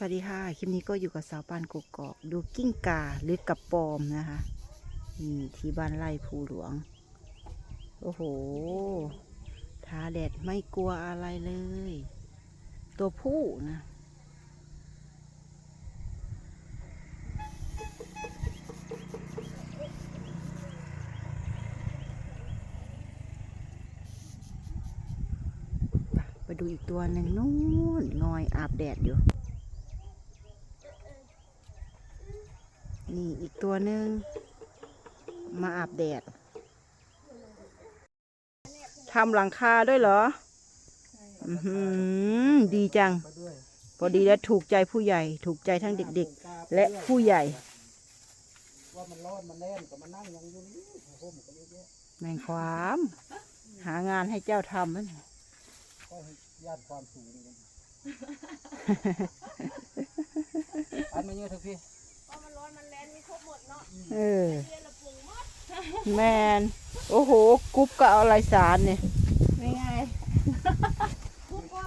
สวัสดีค่ะ คลิปนี้ก็อยู่กับสาวปานกกอก ดูกิ้งกาหรือกับปอมนะคะนี่ที่บ้านไร่ภูหลวง โอ้โหทาแดดไม่กลัวอะไรเลย ตัวผู้นะไปไปดูอีกตัวหนึ่งนู่นงอยอาบแดดอยู่ นี่อีกตัวหนึ่งมาอาบแดดทำหลังคาด้วยเหรอดีจัง พอดีแล้วถูกใจผู้ใหญ่ ถูกใจทั้งเด็กๆ และผู้ใหญ่ ว่ามันร้อนมันแน่นก็มานั่งยังอยู่นี่ผมก็เยอะแมงความ หางานให้เจ้าทำนั่นก็ญาติความสูงกันอันมาเยอะเถอะพี่พอมันร้อนมันแรงมีครบหมดเน เออเรียนละปรุงหมดแมน โอ้โห กุ๊บก็เอาอะไรสารเนี่ยไม่ไงทุกก็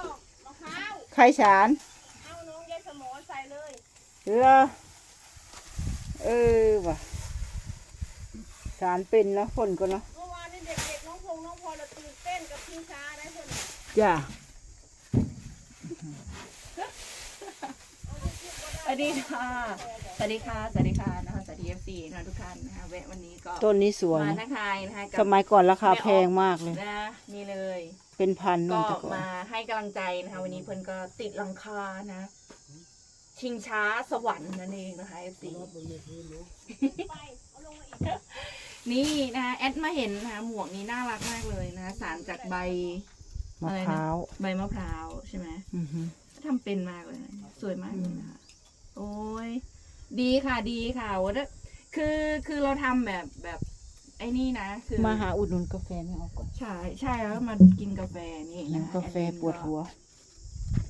มะพร้าวใครสาร เอาน้องยายสมอใส่เลยเหรอเออว่ะสารเป็นแล้วฝนก็เนาะเมื่อวานนี่เด็กๆน้องพงน้องพลเราตื่นเต้นกับพิงช้าได้คนน่ะจ้ะสวัสดีค่ะ สวัสดีค่ะ สวัสดีค่ะ นะคะสวัสดีเอฟซีนะทุกท่านนะคะแวะวันนี้ก็ต้นนี้สวย มานะทักทายนะคะกัสมัยก่อนราคาแพงมากเลย นะนี่เลย เป็นพันนู่ก็นแต่ก่อนมาให้กำลังใจนะคะ วันนี้เพิ่นก็ติดหลังคานะ ชิงช้าสวรรค์นั่นเองนะคะเอฟซีไปเอาลงมาอีกนี่นะคะแอดมาเห็นนะคะหมวกนี้น่ารักมากเลยนะคะสารจากใบ มะพร้าวใบมะพร้าวใช่ไหม อือหือทำเป็นมากเลยนะสวยมากเลยนะคะ โอ้ย ดีค่ะดีค่ะว่าถ้าคือคือเราทำแบบแบบไอ้นี่นะ คือมาหาอุดหนุนกาแฟไม่เอาก่อนใช่ใช่แล้วมากินกาแฟนี่น้ำนะกาแฟปวดหัว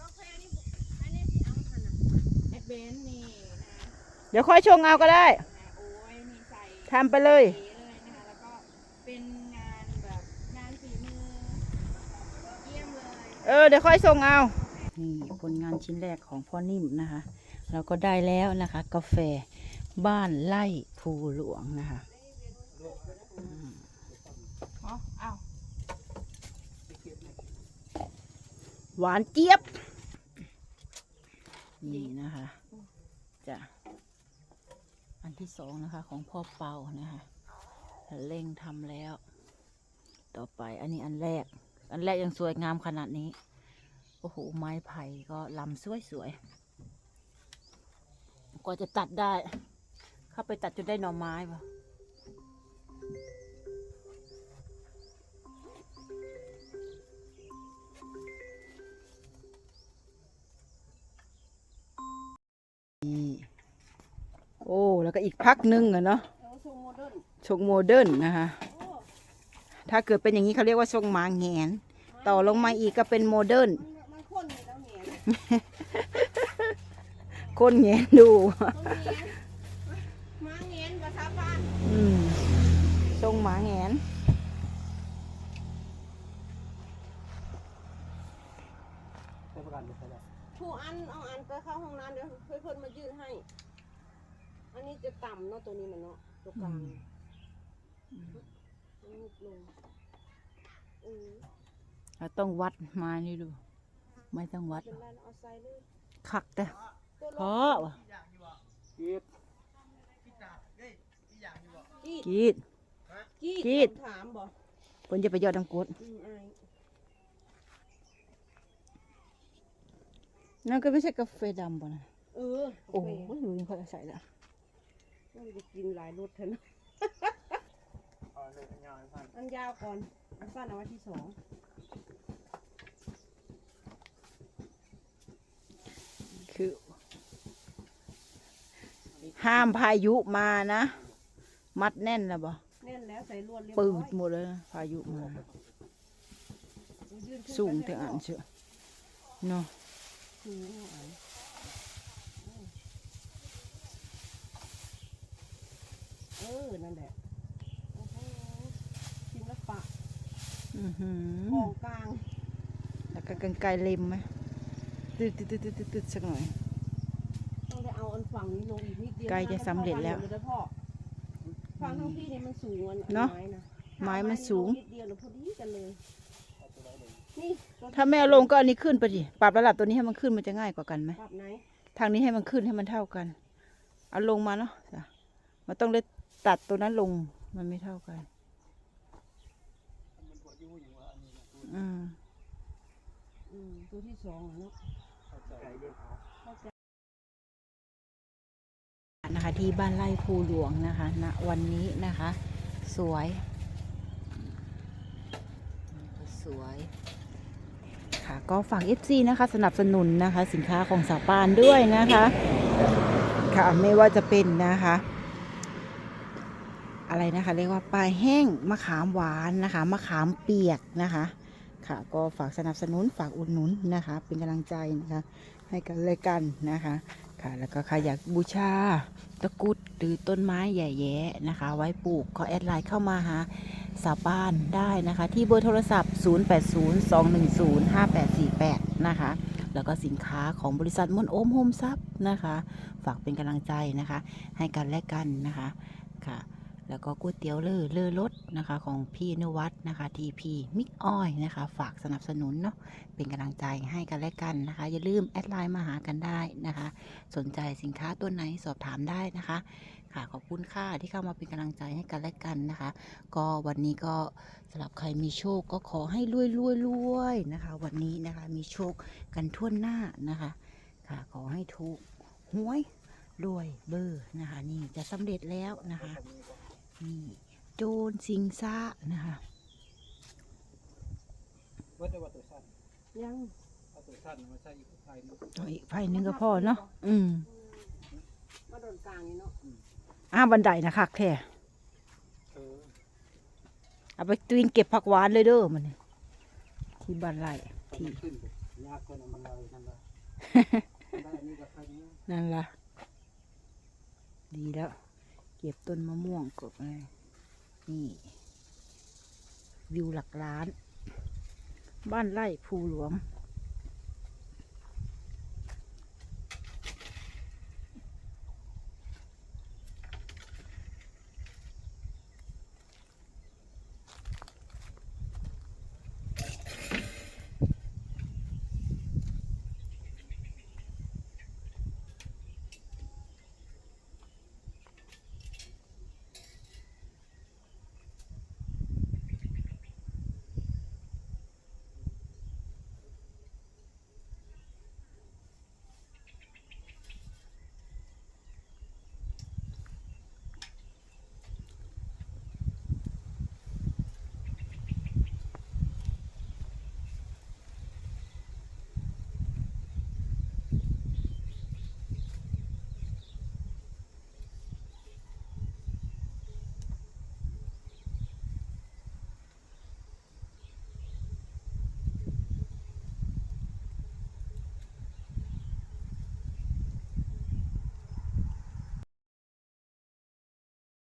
กาแฟนี่อันนี้สิเอาทันอะแอดเวนนี่นะเดี๋ยวค่อยชงเอาก็ได้นะโอ้ยนี่ใส่ ทำไปเลย สีเลยนะคะแล้วก็เป็นงานแบบงานฝีมือเยี่ยมเลย เออ เดี๋ยวค่อยส่งเอา นี่ผลงานชิ้นแรกของพ่อนิ่มนะคะ เราก็ได้แล้วนะคะ กาแฟบ้านไล่ภูหลวงนะคะอ๋ออ้าวหวานเจี๊ยบ นี่นะคะจะอันที่สองนะคะ ของพ่อเปานะคะเร่งทำแล้ว ต่อไปอันนี้อันแรก อันแรกยังสวยงามขนาดนี้ โอ้โห ไม้ไผ่ก็ลำสวยสวยๆ กว่าจะตัดได้ เข้าไปตัดจนได้หน่อไม้ปะนี่โอ้ แล้วก็อีกพักหนึงอะเนาะเอาทรงโมเดิร์นชงโมเดิร์นนะคะโอ้ถ้าเกิดเป็นอย่างนี้เขาเรียกว่าชงหมาแงน ต่อลงมาอีกก็เป็นโมเดิร์น มันมันข้นเลยแล้วเนี่ยคนแงนดูต้องเงี้ยมาเงี้ยภาษาบ้านอืมชงหมาแงนใช้ประกันไม่ใช่ได้ผู้อันเอาอันไปเข้าห้องน้ำเดี๋ยวเพื่อนเพื่อนมายื่นให้ อันนี้จะต่ำเนาะตัวนี้มันเนาะตัวกลางอันนี้ลงเออเราต้องวัดมานี่ดู ไม่ต้องวัดเป็นไรเราเอาใส่เลยคักแต่ตัว พลองวะเก็บกีดกรีดกีดกรีดถามบ่คนจะไปยอดน้ำกรดอืมอายนั่นก็ไม่ใช่กาแฟดำป่ะนะเออโอ้โหดูนี่เขาจะใส่ละน่าจะกินหลายรสเถอะนะเอาเลยยาวให้พันอันยาวก่อนอันสั้นเอาไว้ที่สองคือ ห้ามพายุมานะ มัดแน่นแล้วบ่แน่นแล้วใส่ลวดเรียบปืร้อดยหมดเลยนะพายุมา ยื่นขึ้นสูงไปแต่ให้อ่านกเชื่อเนาะสูงอะเออ นั่นแหละโอ้โหศิลปะอือหืกอองกลาง แล้วก็กันไกลเล็มไหมตืดตืดตืดตืดตืดสักหน่อยเต้อง ได้เอาอันฝั่งนี้ลงอีกนิดเดียวใกล้จะสำเร็จแล้วนะพ่อฝั่งทั้งพี่เนี่ยมันสูงอันเนอะไม้นะไม้มันสูง นิดเดียวแล้วพอดีกันเลยนี่ตัวถ้าไม่เอาลงก็อันนี้ขึ้นไปดิปรับระดับตัวนี้ให้มันขึ้นมันจะง่ายกว่ากันไหม ปรับไหนทางนี้ให้มันขึ้นให้มันเท่ากัน เอาลงมาเนาะจ้ะมันต้องได้ตัดตัวนั้นลงมันไม่เท่ากันมันบ่อยู่อย่างว่าอันนี้นะอืมอืมตัวที่สองอะเนาะ นะคะ ที่บ้านไร่ภูหลวงนะคะณวันนี้นะคะ สวย สวยค่ะก็ฝาก FC นะคะสนับสนุนนะคะ สินค้าของสาวปานด้วยนะคะค่ะไม่ว่าจะเป็นนะคะอะไรนะคะเรียกว่าปลาแห้งมะขามหวานนะคะมะขามเปียกนะคะค่ะก็ฝากสนับสนุนฝากอุดหนุนนะคะ เป็นกำลังใจนะคะให้กันเลยกันนะคะ ค่ะแล้วก็ใครอยากบูชาตะกุดหรือต้นไม้ใหญ่แย่นะคะ ไว้ปลูกก็แอดไลน์เข้ามาหาสาวบ้านได้นะคะ ที่เบอร์โทรศัพท์ 0802105848 นะคะ แล้วก็สินค้าของบริษัทมนโอมโฮมซับนะคะ ฝากเป็นกำลังใจนะคะ ให้กันและกันนะคะค่ะ แล้วก็ก๋วยเตี๋ยวเลือเลือรสนะคะของพี่นวัดนะคะทีพีมิกออยนะคะ ฝากสนับสนุนเนาะเป็นกำลังใจให้กันและกันนะคะ อย่าลืมแอดไลน์มาหากันได้นะคะ สนใจสินค้าตัวไหนสอบถามได้นะคะค่ะขอบคุณค่ะที่เข้ามาเป็นกำลังใจให้กันและกันนะคะ ก็วันนี้ก็สำหรับใครมีโชคก็ขอให้รวยรวยรวยนะคะ วันนี้นะคะมีโชคกันทั่วหน้านะคะ ค่ะขอให้ถูกหวยรวยเบอร์นะคะ นี่จะสำเร็จแล้วนะคะ นี่โจรสิงซ่านะคะเบิดได้ว่าตัวสั้นยังเอาตัวสั้นมาใส่อีกไฟนึงเอาอีกไฟหนึงก็พอเนาะอืมมาโดนกลางนี่เนาะอ้าวบันไดนะคะแค่เออเอาไปตีนเก็บผักหวานเลยเด้อมันนี่ที่บ้านไร่ถ้าที่มันขึ้นยากกว่านั้นมันเลยนั่นละ ได้อันนี้ก็แค่นี้นั่นละดีแล้ว เก็บต้นมะม่วงกบเลยนี่ วิวหลักล้าน บ้านไร่ภูหลวง